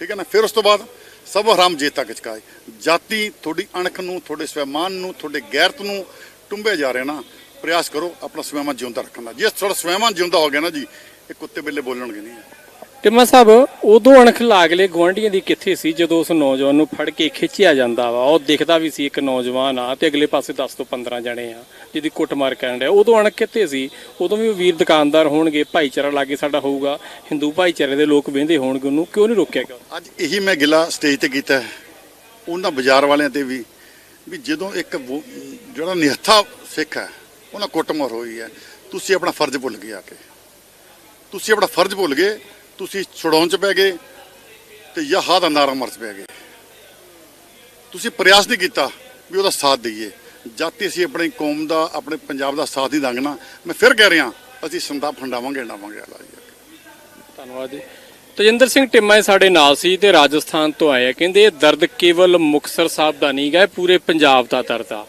ਠੀਕ ਹੈ ਨਾ? ਫਿਰ ਉਸ ਤੋਂ ਬਾਅਦ ਸਭ ਹਰਾਮ ਜੇ ਤੱਕ ਚਕਾਏ ਜਾਤੀ ਤੁਹਾਡੀ ਅਣਖ ਨੂੰ ਤੁਹਾਡੇ ਸਵੈਮਾਨ ਨੂੰ ਤੁਹਾਡੇ ਗੈਰਤ ਨੂੰ ਟੁੰਬੇ ਜਾ ਰਹੇ ਨਾ ਪ੍ਰਯਾਸ ਕਰੋ ਆਪਣਾ ਸਵੈਮਾਨ ਜਿਉਂਦਾ ਰੱਖਣ ਦਾ। ਜੇ ਤੁਹਾਡਾ ਸਵੈਮਾਨ ਜਿਉਂਦਾ ਹੋ ਗਿਆ ਨਾ ਜੀ ਇਹ ਕੁੱਤੇ ਬਿੱਲੇ ਬੋਲਣਗੇ ਨਹੀਂ। ਟਿਮਾ ਸਾਹਿਬ ਉਦੋਂ ਅਣਖ ਲਾਗਲੇ ਗਵਾਂਢੀਆਂ ਦੀ ਕਿੱਥੇ ਸੀ ਜਦੋਂ ਉਸ ਨੌਜਵਾਨ ਨੂੰ ਫੜ ਕੇ ਖਿੱਚਿਆ ਜਾਂਦਾ ਵਾ। ਉਹ ਦਿਖਦਾ ਵੀ ਸੀ ਇੱਕ ਨੌਜਵਾਨ ਆ ਤੇ ਅਗਲੇ ਪਾਸੇ 10 ਤੋਂ 15 ਜਣੇ ਆ, ਜਿਹਦੀ ਕੁੱਟਮਾਰ ਕਰਨ ਡਿਆ ਉਦੋਂ ਅਣਖ ਕਿੱਥੇ ਸੀ? ਉਦੋਂ ਵੀ ਉਹ ਵੀਰ ਦੁਕਾਨਦਾਰ ਹੋਣਗੇ, ਭਾਈਚਾਰਾ ਲਾਗੇ ਸਾਡਾ ਹੋਊਗਾ। ਹਿੰਦੂ ਭਾਈਚਾਰੇ ਦੇ ਲੋਕ ਵਹਿੰਦੇ ਹੋਣਗੇ ਉਹਨੂੰ। ਕਿਉਂ ਨਹੀਂ ਰੋਕਿਆ ਗਿਆ? ਅੱਜ ਇਹੀ ਮੈਂ ਗਿਲਾ ਸਟੇਜ ਤੇ ਕੀਤਾ ਉਹਨਾਂ ਬਾਜ਼ਾਰ ਵਾਲਿਆਂ ਤੇ ਵੀ ਵੀ ਜਦੋਂ ਇੱਕ ਜਿਹੜਾ ਨਿਹੱਥਾ ਸਿੱਖ ਹੈ, ਉਹਨਾਂ ਕੁੱਟਮਾਰ ਹੋਈ ਹੈ। ਤੁਸੀਂ ਆਪਣਾ ਫਰਜ਼ ਭੁੱਲ ਗਏ ਆ ਕੇ। ਤੁਸੀਂ ਆਪਣਾ ਫਰਜ਼ ਭੁੱਲ ਗਏ ਤੁਸੀਂ ਛੁਡਾਉਣ ਚ ਪੈ ਗਏ ਤੇ ਯਹਾ ਦਾ ਨਾਰਾ ਮਰਚ ਪੈ ਗਏ। ਤੁਸੀਂ ਪ੍ਰਯਾਸ ਨਹੀਂ ਕੀਤਾ ਵੀ ਉਹਦਾ ਸਾਥ ਦਈਏ। ਜਦ ਤੇ ਅਸੀਂ ਆਪਣੀ ਕੌਮ ਦਾ, ਆਪਣੇ ਪੰਜਾਬ ਦਾ ਸਾਥ ਨਹੀਂ ਦਾਂਗੇ ਮੈਂ ਫਿਰ ਕਹਿ ਰਿਹਾ, ਅਸੀਂ ਸੰਤਾਪ ਹੰਡਾਵਾਂਗੇ ਹੰਡਾਵਾਂਗੇ ਧੰਨਵਾਦ ਜੀ। ਤਜਿੰਦਰ ਸਿੰਘ ਟਿੰਮਾ ਸਾਡੇ ਨਾਲ ਸੀ ਤੇ ਰਾਜਸਥਾਨ ਤੋਂ ਆਏ ਆ। ਕਹਿੰਦੇ ਇਹ ਦਰਦ ਕੇਵਲ ਮੁਕਤਸਰ ਸਾਹਿਬ ਦਾ ਨਹੀਂ ਗਾ ਪੂਰੇ ਪੰਜਾਬ ਦਾ ਦਰਦ ਆ।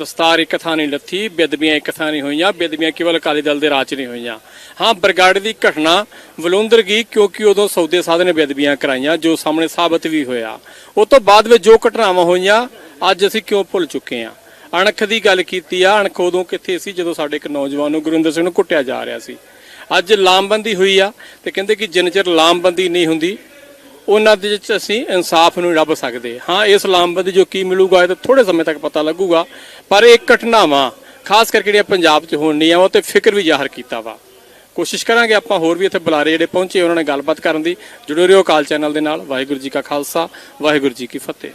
ਦਸਤਾਰ ਇੱਕ ਥਾਂ ਨਹੀਂ ਲੱਥੀ ਬੇਦਬੀਆਂ ਇੱਕ ਥਾਂ ਨਹੀਂ ਹੋਈਆਂ ਬੇਦਬੀਆਂ ਕੇਵਲ ਅਕਾਲੀ ਦਲ ਦੇ ਰਾਜ 'ਚ ਨਹੀਂ ਹੋਈਆਂ। ਹਾਂ, ਬਰਗਾੜੇ ਦੀ ਘਟਨਾ ਵਲੁੰਦਰ ਗਈ ਕਿਉਂਕਿ ਉਦੋਂ ਸੌਦੇ ਸਾਧ ਨੇ ਬੇਦਬੀਆਂ ਕਰਾਈਆਂ, ਜੋ ਸਾਹਮਣੇ ਸਾਬਤ ਵੀ ਹੋਇਆ। ਉਸ ਤੋਂ ਬਾਅਦ ਵਿੱਚ ਜੋ ਘਟਨਾਵਾਂ ਹੋਈਆਂ, ਅੱਜ ਅਸੀਂ ਕਿਉਂ ਭੁੱਲ ਚੁੱਕੇ ਹਾਂ? ਅਣਖ ਦੀ ਗੱਲ ਕੀਤੀ ਆ, ਅਣਖ ਉਦੋਂ ਕਿੱਥੇ ਸੀ ਜਦੋਂ ਸਾਡੇ ਇੱਕ ਨੌਜਵਾਨ ਨੂੰ ਗੁਰਿੰਦਰ ਸਿੰਘ ਨੂੰ ਕੁੱਟਿਆ ਜਾ ਰਿਹਾ ਸੀ? ਅੱਜ ਲਾਮਬੰਦੀ ਹੋਈ ਆ ਤੇ ਕਹਿੰਦੇ ਕਿ ਜਿੰਨ ਚਿਰ ਲਾਮਬੰਦੀ ਨਹੀਂ ਹੁੰਦੀ ਉਹਨਾਂ ਦੇ ਵਿੱਚ ਅਸੀਂ ਇਨਸਾਫ ਨੂੰ ਲੱਭ ਸਕਦੇ ਹਾਂ। ਇਹ ਲਾਮਬੰਦੀ ਜੋ ਕੀ ਮਿਲੂਗਾ, ਇਹ ਤਾਂ ਥੋੜੇ ਸਮੇਂ ਤੱਕ ਪਤਾ ਲੱਗੂਗਾ। ਪਰ ਇਹ ਘਟਨਾਵਾਂ, ਖਾਸ ਕਰਕੇ ਜਿਹੜੀਆਂ ਪੰਜਾਬ 'ਚ ਹੋਣੀਆਂ ਉਹ ਤੇ ਫਿਕਰ ਵੀ ਜ਼ਾਹਰ ਕੀਤਾ ਵਾ। ਕੋਸ਼ਿਸ਼ ਕਰਾਂਗੇ ਆਪਾਂ ਹੋਰ ਵੀ ਇੱਥੇ ਬੁਲਾਰੇ ਜਿਹੜੇ ਪਹੁੰਚੇ, ਉਹਨਾਂ ਨਾਲ ਗੱਲਬਾਤ ਕਰਨ ਦੀ। ਜੁੜੇ ਰਹੋ ਕਾਲ ਚੈਨਲ ਦੇ ਨਾਲ। ਵਾਹਿਗੁਰੂ ਜੀ ਕਾ ਖਾਲਸਾ, ਵਾਹਿਗੁਰੂ ਜੀ ਕੀ ਫਤਿਹ।